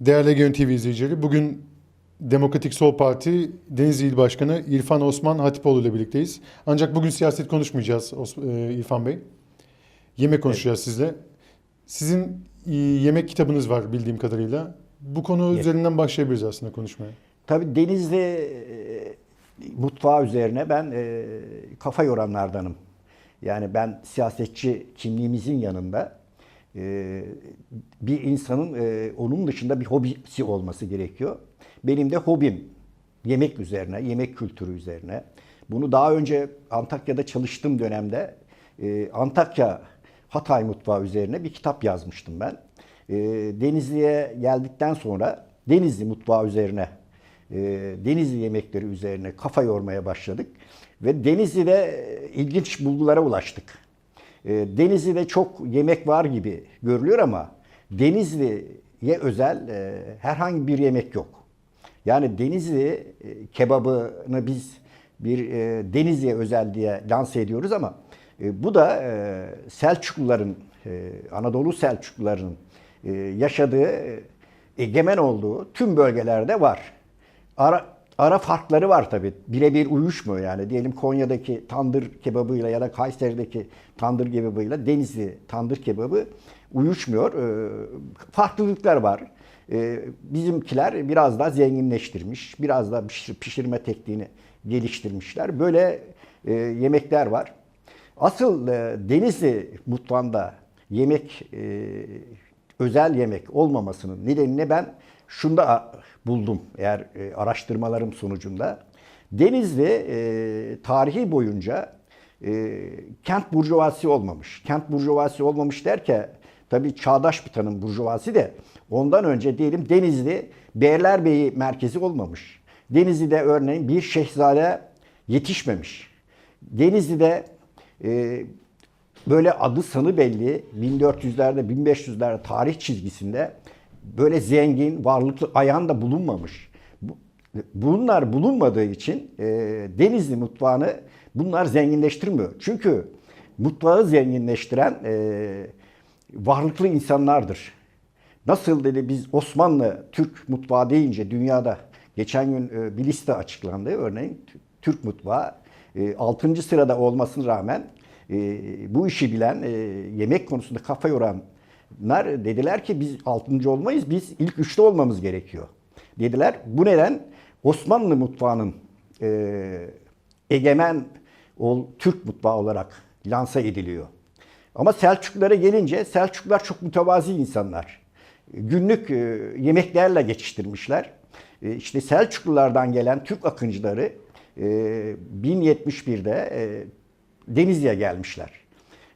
Değerli Egen TV izleyicileri, bugün Demokratik Sol Parti Denizli İl Başkanı İrfan Osman Hatipoğlu ile birlikteyiz. Ancak bugün siyaset konuşmayacağız e, İrfan Bey. Yemek konuşacağız sizle. Sizin e, yemek kitabınız var bildiğim kadarıyla. Bu konu Evet. üzerinden başlayabiliriz aslında konuşmaya. Tabii Denizli e, mutfağı üzerine ben kafa yoranlardanım. Yani ben siyasetçi kimliğimizin yanında e, bir insanın e, onun dışında bir hobisi olması gerekiyor. Benim de hobim yemek üzerine, yemek kültürü üzerine. Bunu daha önce Antakya'da çalıştığım dönemde e, Antakya Hatay mutfağı üzerine bir kitap yazmıştım ben. E, Denizli'ye geldikten sonra Denizli mutfağı üzerine Denizli yemekleri üzerine kafa yormaya başladık. Ve Denizli'de ilginç bulgulara ulaştık. E, Denizli'de çok yemek var gibi görülüyor ama Denizli'ye özel e, herhangi bir yemek yok. Yani Denizli e, kebabını biz bir e, Denizli'ye özel diye lanse ediyoruz ama bu da Selçukluların, Anadolu Selçukluların yaşadığı, egemen olduğu tüm bölgelerde var. Ara farkları var tabii. Birebir uyuşmuyor yani. Diyelim Konya'daki tandır kebabıyla ya da Kayseri'deki tandır kebabıyla Denizli tandır kebabı uyuşmuyor. Ee, farklılıklar var. Ee, bizimkiler biraz daha zenginleştirmiş. Biraz daha pişir- pişirme tekniğini geliştirmişler. Böyle e, yemekler var. Asıl e, Denizli mutfağında yemek e, özel yemek olmamasının nedenini ben şunda buldum eğer e, araştırmalarım sonucunda. Denizli e, tarihi boyunca e, kent burjuvasi olmamış. Kent burjuvasi olmamış derken tabii çağdaş bir tanım burjuvasi de ondan önce diyelim Denizli Beylerbeyi merkezi olmamış. Denizli'de örneğin bir şehzade yetişmemiş. Denizli'de e, böyle adı sanı belli 1400'lerde 1500'lerde tarih çizgisinde böyle zengin, varlıklı ayan da bulunmamış. Bu- Bunlar bulunmadığı için e, Denizli mutfağını bunlar zenginleştirmiyor. Çünkü mutfağı zenginleştiren e, varlıklı insanlardır. Nasıl dedi biz Osmanlı Türk mutfağı deyince dünyada geçen gün e, bir liste açıklandı. Örneğin Türk mutfağı 6. sırada olmasına rağmen e, bu işi bilen, e, yemek konusunda kafa yoranlar dediler ki biz 6. olmayız, biz ilk 3'te olmamız gerekiyor. Dediler. Bu neden Osmanlı mutfağının e, egemen ol, Türk mutfağı olarak lanse ediliyor. Ama Selçuklulara gelince Selçuklular çok mütevazi insanlar. Günlük e, yemeklerle geçiştirmişler. E, işte Selçuklulardan gelen Türk akıncıları e, 1071'de e, Denizli'ye gelmişler.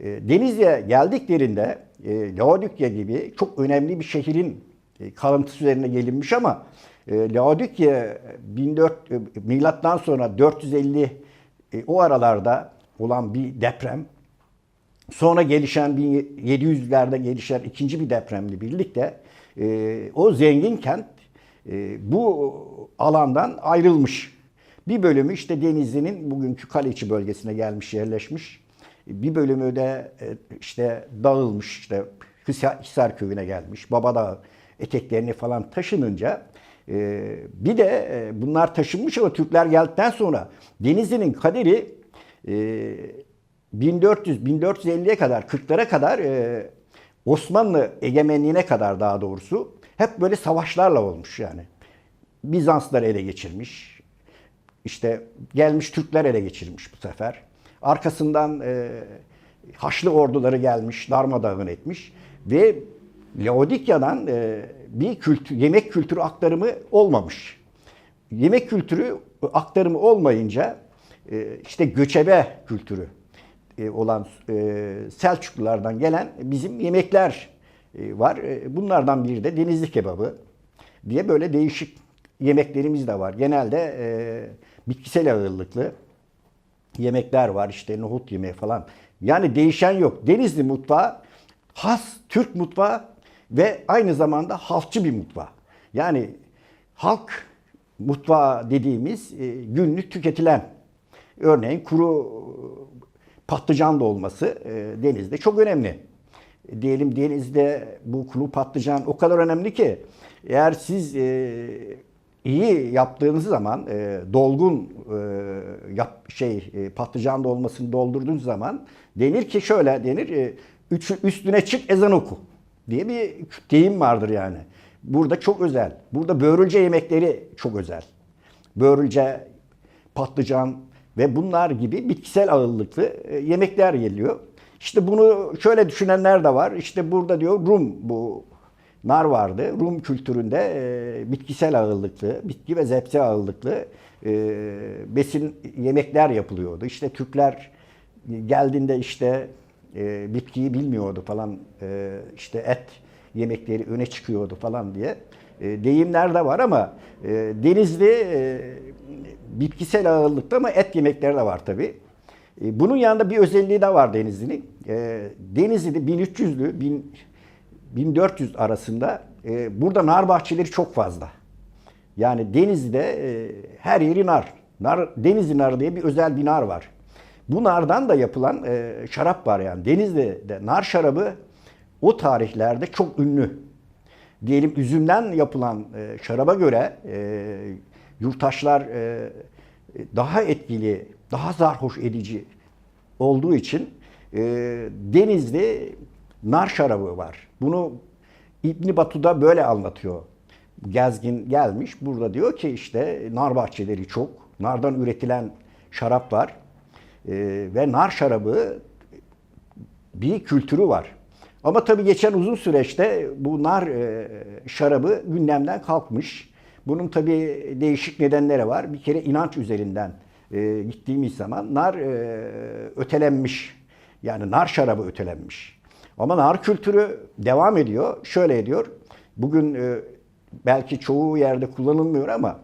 E, Denizli'ye geldiklerinde e, Laodikya gibi çok önemli bir şehrin e, kalıntısı üzerine gelinmiş ama e, Laodikya 1400 e, milattan sonra 450 e, o aralarda olan bir deprem Sonra gelişen 1700'lerde gelişen ikinci bir depremle birlikte o zengin kent bu alandan ayrılmış. Bir bölümü işte Denizli'nin bugünkü Kaleiçi bölgesine gelmiş, yerleşmiş. Bir bölümü de e, işte dağılmış, işte Hisar, köyüne gelmiş. Babadağ eteklerini falan taşınınca e, bir de e, bunlar taşınmış ama Türkler geldikten sonra Denizli'nin kaderi e, 1400-1450'ye kadar, 40'lara kadar Osmanlı egemenliğine kadar daha doğrusu hep böyle savaşlarla olmuş yani. Bizanslar ele geçirmiş. İşte gelmiş Türkler ele geçirmiş bu sefer. Arkasından e, Haçlı orduları gelmiş, darmadağın etmiş ve Laodikya'dan e, bir kültür, yemek kültürü aktarımı olmamış. Yemek kültürü aktarımı olmayınca e, işte göçebe kültürü e, olan e, Selçuklulardan gelen bizim yemekler e, var. E, Bunlardan biri de denizli kebabı diye böyle değişik yemeklerimiz de var. Genelde e, bitkisel ağırlıklı yemekler var. İşte nohut yemeği falan. Yani değişen yok. Denizli mutfağı has Türk mutfağı ve aynı zamanda halkçı bir mutfağı. Yani halk mutfağı dediğimiz e, günlük tüketilen örneğin kuru patlıcan dolması e, denizde çok önemli. Diyelim denizde bu kuru patlıcan o kadar önemli ki Eğer siz e, iyi yaptığınız zaman e, dolgun e, yap, şey e, patlıcan dolmasını doldurduğunuz zaman denir ki şöyle denir e, üç, üstüne çık ezan oku diye bir deyim vardır yani. Burada çok özel. Burada börülce yemekleri çok özel. Börülce, patlıcan ve bunlar gibi bitkisel ağırlıklı e, yemekler geliyor. İşte bunu şöyle düşünenler de var. İşte burada diyor Rum bu nar vardı. Rum kültüründe e, bitkisel ağırlıklı, bitki ve zepse ağırlıklı e, besin yemekler yapılıyordu. İşte Türkler geldiğinde işte e, bitkiyi bilmiyordu falan e, işte et yemekleri öne çıkıyordu falan diye e, deyimler de var ama e, Denizli e, bitkisel ağırlıkta ama et yemekleri de var tabi. E, bunun yanında bir özelliği de var Denizli'nin. E, Denizli'de 1300'lü 1000 1400 arasında e, burada nar bahçeleri çok fazla. Yani Denizli'de e, her yeri nar. nar. Denizli narı diye bir özel bir nar var. Bu nardan da yapılan e, şarap var yani. Denizli'de nar şarabı o tarihlerde çok ünlü. Diyelim üzümden yapılan e, şaraba göre e, yurttaşlar e, daha etkili, daha sarhoş edici olduğu için e, Denizli nar şarabı var. Bunu İbni Batu'da böyle anlatıyor. Gezgin gelmiş burada diyor ki işte nar bahçeleri çok, nardan üretilen şarap var E, ve nar şarabı bir kültürü var. Ama tabii geçen uzun süreçte bu nar e, şarabı gündemden kalkmış. Bunun tabii değişik nedenleri var. Bir kere inanç üzerinden e, gittiğimiz zaman nar e, ötelenmiş. Yani nar şarabı ötelenmiş. Ama nar kültürü devam ediyor. Şöyle ediyor. Bugün e, belki çoğu yerde kullanılmıyor ama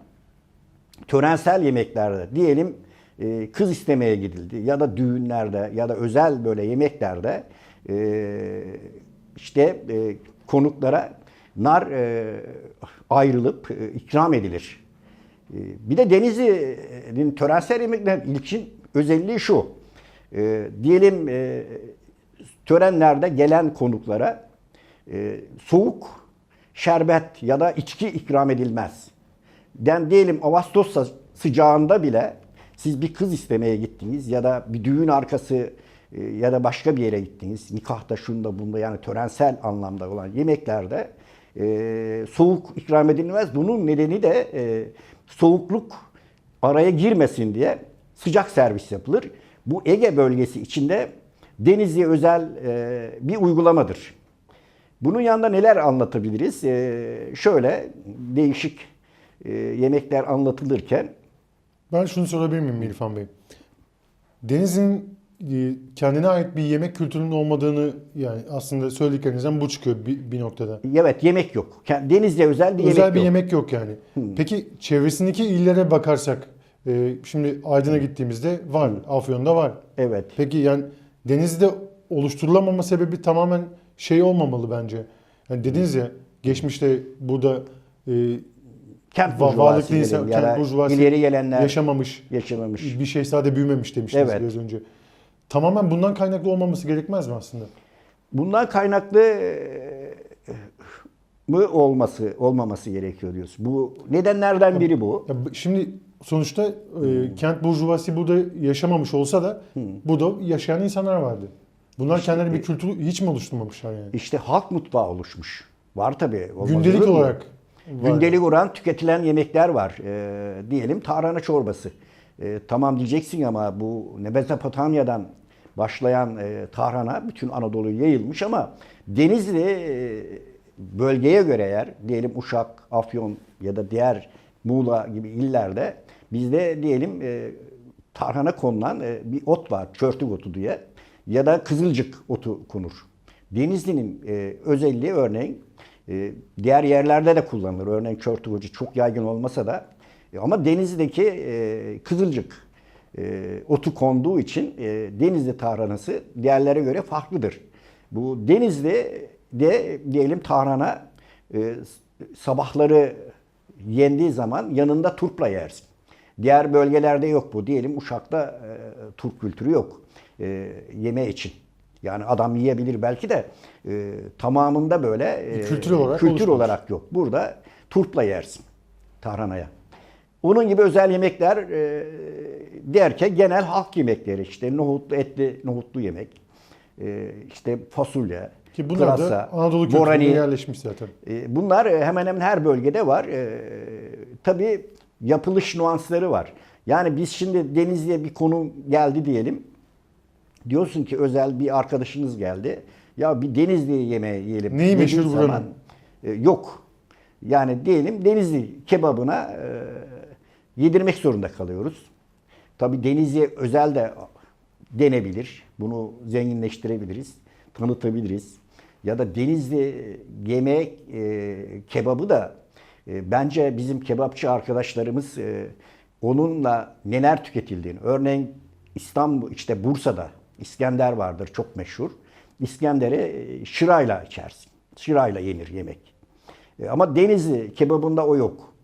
törensel yemeklerde diyelim e, kız istemeye gidildi ya da düğünlerde ya da özel böyle yemeklerde e, işte konuklara nar e, ayrılıp ikram edilir. Bir de Denizli'nin törensel yemeklerin ilkin özelliği şu. Diyelim törenlerde gelen konuklara e, soğuk şerbet ya da içki ikram edilmez. Den diyelim Ağustos sıcağında bile siz bir kız istemeye gittiniz ya da bir düğün arkası e, ya da başka bir yere gittiniz. Nikahta şunda bunda yani törensel anlamda olan yemeklerde e, soğuk ikram edilmez. Bunun nedeni de e, soğukluk araya girmesin diye sıcak servis yapılır. Bu Ege bölgesi içinde Denizli'ye özel e, bir uygulamadır. Bunun yanında neler anlatabiliriz? E, şöyle değişik e, yemekler anlatılırken Ben şunu sorabilir miyim İrfan Bey? Deniz'in e, kendine ait bir yemek kültürünün olmadığını yani aslında söylediklerinizden bu çıkıyor bir, bir noktada. evet yemek yok. Denizli'ye özel bir Özel yemek bir yok. yemek yok yani. Peki çevresindeki illere bakarsak şimdi Aydın'a gittiğimizde var, Afyon'da var. Evet. Peki yani Denizli'de oluşturulamama sebebi tamamen şey olmamalı bence. Yani dediniz ya geçmişte burada e, Kent varlıklı insan, ya kent burjuvazisi ileri gelenler yaşamamış, yaşamamış. bir şehzade büyümemiş demiştiniz Evet. biraz önce. Tamamen bundan kaynaklı olmaması gerekmez mi aslında? Bundan kaynaklı e, mı olması olmaması gerekiyor diyorsun. Bu nedenlerden biri bu. Ya şimdi sonuçta e, kent burjuvazisi burada yaşamamış olsa da burada yaşayan insanlar vardı. Bunlar kendileri bir kültürü hiç mi oluşturmamışlar yani? İşte halk mutfağı oluşmuş. Var tabii. olmaz olur Gündelik mu? olarak var. Gündelik oran tüketilen yemekler var. Ee, diyelim tarhana çorbası. Ee, tamam diyeceksin ama bu Mezopotamya'dan başlayan e, tarhana bütün Anadolu'ya yayılmış ama Denizli e, bölgeye göre eğer diyelim Uşak, Afyon ya da diğer Muğla gibi illerde bizde diyelim e, tarhana konulan e, bir ot var. Çörtük otu diye ya da kızılcık otu konur. Denizli'nin e, özelliği örneğin e, diğer yerlerde de kullanılır. Örneğin çörtük otu çok yaygın olmasa da e, ama Denizli'deki e, kızılcık e, otu konduğu için e, Denizli tarhanası diğerlere göre farklıdır. Bu Denizli'de diyelim tarhana e, sabahları yendiği zaman yanında turpla yersin. Diğer bölgelerde yok bu. Diyelim Uşak'ta e, turp kültürü yok e, yeme için. Yani adam yiyebilir belki de e, tamamında böyle e, kültür olarak kültür olarak yok. Burada turpla yersin tarhanaya. Onun gibi özel yemekler e, derken genel halk yemekleri işte nohutlu etli nohutlu yemek. E, işte fasulye, Ki bunlar da pırasa, Anadolu kültürüne yerleşmiş zaten. E, Bunlar e, hemen hemen her bölgede var. E, tabii yapılış nuansları var. Yani biz şimdi Denizli'ye bir konu geldi diyelim. Diyorsun ki özel bir arkadaşınız geldi. Ya bir Denizli yemeği yiyelim. Neyi meşhur zaman, e, yok. Yani diyelim Denizli kebabına e, yedirmek zorunda kalıyoruz. Tabii Denizli özel de denebilir. Bunu zenginleştirebiliriz, tanıtabiliriz. Ya da Denizli yemek e, kebabı da e, bence bizim kebapçı arkadaşlarımız e, onunla neler tüketildiğini. Örneğin İstanbul, işte Bursa'da İskender vardır çok meşhur. İskender'i e, şırayla içersin. Şırayla yenir yemek. E, Ama Denizli kebabında o yok.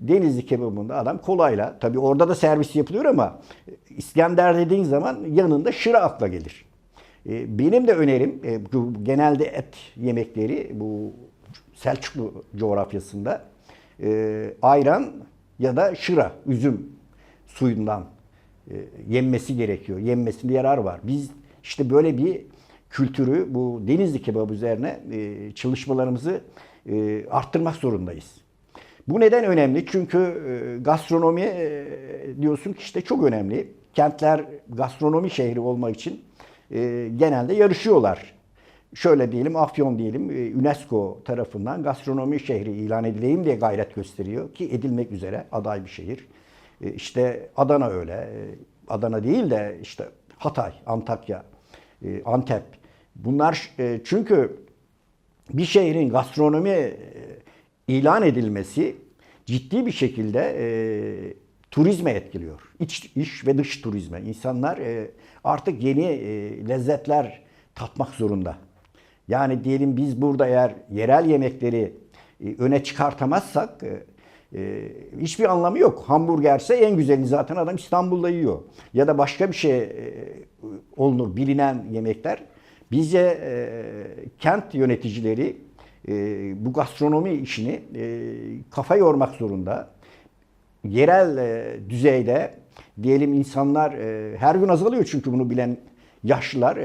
Denizli kebabında adam kolayla, tabi orada da servis yapılıyor ama İskender dediğin zaman yanında şıra akla gelir. Benim de önerim genelde et yemekleri bu Selçuklu coğrafyasında e, ayran ya da şıra, üzüm suyundan e, yenmesi gerekiyor. Yenmesinde yarar var. Biz işte böyle bir kültürü bu Denizli kebabı üzerine e, çalışmalarımızı e, arttırmak zorundayız. Bu neden önemli? Çünkü e, gastronomi e, diyorsun ki işte çok önemli. Kentler gastronomi şehri olmak için e, genelde yarışıyorlar. Şöyle diyelim Afyon diyelim e, UNESCO tarafından gastronomi şehri ilan edileyim diye gayret gösteriyor ki edilmek üzere aday bir şehir. E, İşte Adana öyle. E, Adana değil de işte Hatay, Antakya, Antep. Bunlar çünkü bir şehrin gastronomi ilan edilmesi ciddi bir şekilde e, turizme etkiliyor. İç, iç ve dış turizme. İnsanlar e, artık yeni e, lezzetler tatmak zorunda. Yani diyelim biz burada eğer yerel yemekleri e, öne çıkartamazsak e, e, hiçbir anlamı yok. Hamburgerse en güzelini zaten adam İstanbul'da yiyor. Ya da başka bir şey olunur bilinen yemekler. Bize kent yöneticileri bu gastronomi işini kafa yormak zorunda. Yerel düzeyde diyelim insanlar her gün azalıyor çünkü bunu bilen yaşlılar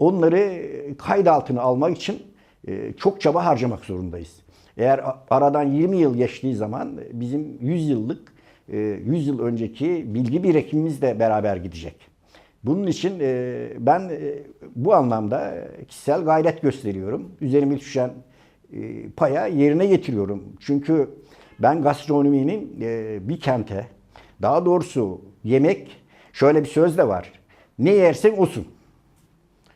onları kayıt altına almak için e, çok çaba harcamak zorundayız. Eğer aradan 20 yıl geçtiği zaman bizim 100 yıllık e, 100 yıl önceki bilgi birikimimiz de beraber gidecek. Bunun için e, ben e, bu anlamda kişisel gayret gösteriyorum. Üzerime düşen e, paya yerine getiriyorum. Çünkü ben gastronominin e, bir kente, daha doğrusu yemek, şöyle bir söz de var. Ne yersen osun.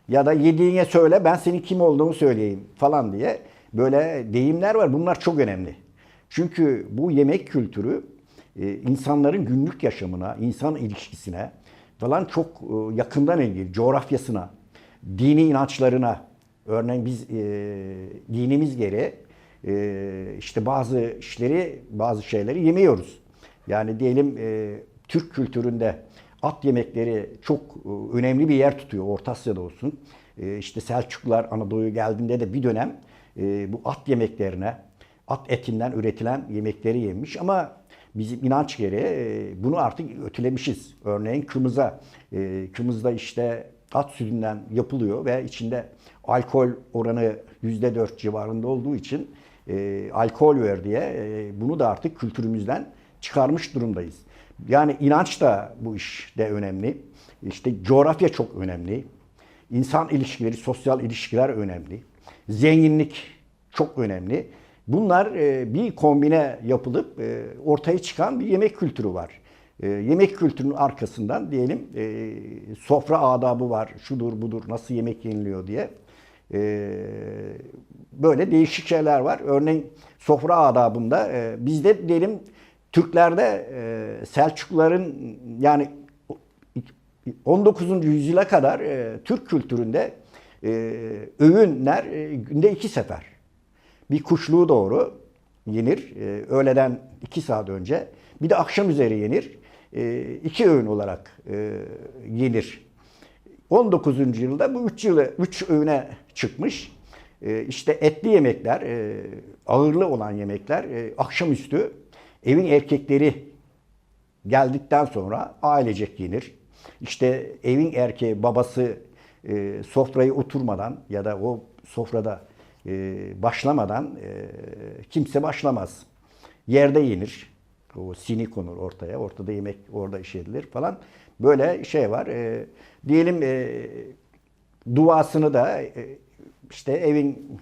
Ya da yediğine söyle ben senin kim olduğunu söyleyeyim falan diye böyle deyimler var. Bunlar çok önemli. Çünkü bu yemek kültürü e, insanların günlük yaşamına, insan ilişkisine falan çok e, yakından ilgili, coğrafyasına, dini inançlarına. Örneğin biz e, dinimiz gereği işte bazı işleri, bazı şeyleri yemiyoruz. Yani diyelim Türk kültüründe at yemekleri çok e, önemli bir yer tutuyor. Orta Asya'da olsun. E, işte Selçuklular Anadolu'ya geldiğinde de bir dönem e, bu at yemeklerine, at etinden üretilen yemekleri yemiş ama bizim inanç gereği bunu artık ötülemişiz. Örneğin kımıza. E, kımızda işte at sütünden yapılıyor ve içinde alkol oranı %4 civarında olduğu için alkol ver diye bunu da artık kültürümüzden çıkarmış durumdayız. Yani inanç da bu işte önemli. İşte coğrafya çok önemli. İnsan ilişkileri, sosyal ilişkiler önemli. Zenginlik çok önemli. Bunlar e, bir kombine yapılıp e, ortaya çıkan bir yemek kültürü var. E, yemek kültürünün arkasından diyelim sofra adabı var, şudur budur, nasıl yemek yeniliyor diye. Böyle değişik şeyler var. Örneğin sofra adabında bizde diyelim Türklerde e, Selçukluların yani 19. yüzyıla kadar e, Türk kültüründe e, öğünler e, günde iki sefer. Bir kuşluğu doğru yenir. Öğleden iki saat önce. Bir de akşam üzeri yenir. İki öğün olarak yenir. 19. yılda bu 3 yılı 3 öğüne çıkmış. E, işte etli yemekler, ağırlı olan yemekler e, akşamüstü evin erkekleri geldikten sonra ailecek yenir. İşte evin erkeği babası e, sofraya oturmadan ya da o sofrada e, başlamadan e, kimse başlamaz. Yerde yenir. O sini konur ortaya. Ortada yemek orada iş edilir falan. Böyle şey var. E, diyelim e, duasını da e, işte evin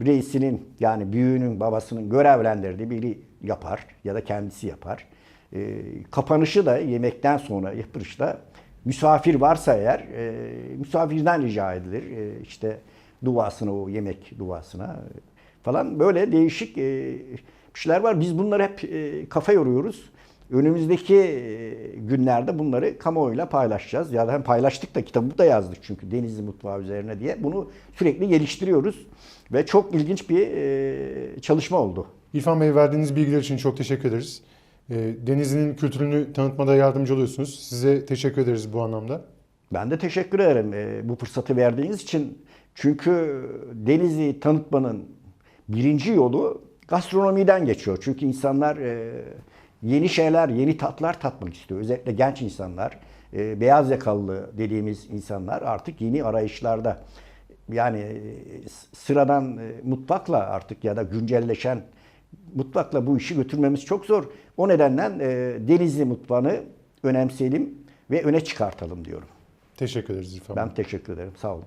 reisinin yani büyüğünün babasının görevlendirdiği biri yapar ya da kendisi yapar. E, kapanışı da yemekten sonra yapılışta misafir varsa eğer e, misafirden rica edilir. E, işte duasını o yemek duasına e, falan böyle değişik e, şeyler var. Biz bunları hep e, kafa yoruyoruz. Önümüzdeki e, günlerde bunları kamuoyuyla paylaşacağız. Ya da hem paylaştık da kitabı da yazdık çünkü Denizli mutfağı üzerine diye. Bunu sürekli geliştiriyoruz ve çok ilginç bir e, çalışma oldu. İrfan Bey verdiğiniz bilgiler için çok teşekkür ederiz. Ee, Denizli'nin kültürünü tanıtmada yardımcı oluyorsunuz. Size teşekkür ederiz bu anlamda. Ben de teşekkür ederim e, bu fırsatı verdiğiniz için. Çünkü Denizli tanıtmanın birinci yolu gastronomiden geçiyor. Çünkü insanlar e, yeni şeyler, yeni tatlar tatmak istiyor. Özellikle genç insanlar, e, beyaz yakalı dediğimiz insanlar artık yeni arayışlarda. Yani e, sıradan e, mutfakla artık ya da güncelleşen mutfakla bu işi götürmemiz çok zor. O nedenle e, Denizli mutfağını önemseyelim ve öne çıkartalım diyorum. Teşekkür ederiz İrfan. Ben teşekkür ederim. Sağ olun.